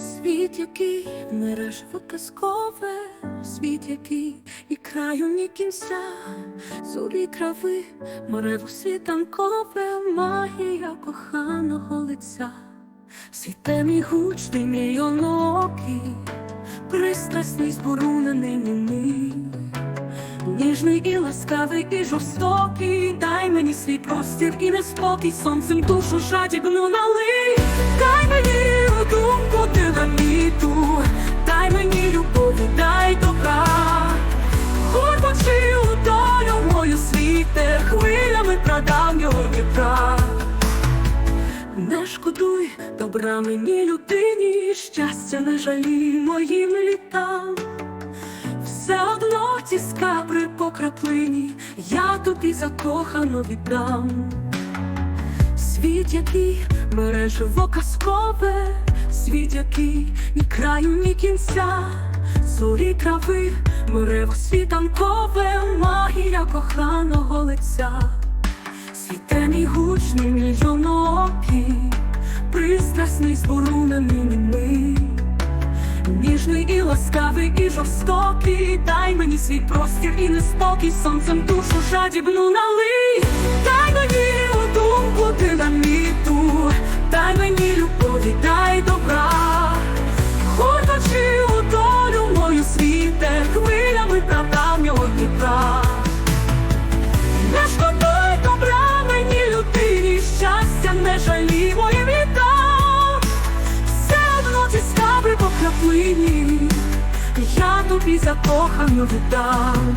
Світ, який мережево казкове, світ, який і краю ні кінця, зорі трави, морево світанкове, магія коханого лиця, світе мій гучний мій оноокий, пристрасний зборунений німий. Ніжний і ласкавий, і жорстокий, дай мені свій простір і неспокій, сонцем душу жадібну налий, дай мені думку динаміту, дай мені любові, дай добра, Горбочи у долю мою світе, хвилями прадам його Дніпра. Не шкодуй добра мені людині, щастя не жалій моїм літам. Все одно ті скабри по краплині, я тобі закохано віддам. Світ, який мережево казкове, світ, який ні краю, ні кінця, зорі трави, мерево світанкове, магія коханого лиця. Світе мій гучний мільйоноокий, пристрасний зборунений німий. Ніжний і ласкавий, і жорстокий, дай мені свій простір і неспокій, сонцем душу жадібну налий, дай мені у думку динаміту, краплині, я тобі закохано віддам.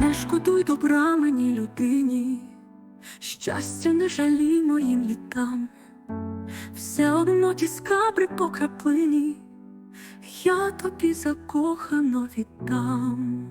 Не шкодуй добра мені людині, щастя не жалій моїм літам. Все одно ті скабри по краплині, я тобі закохано віддам.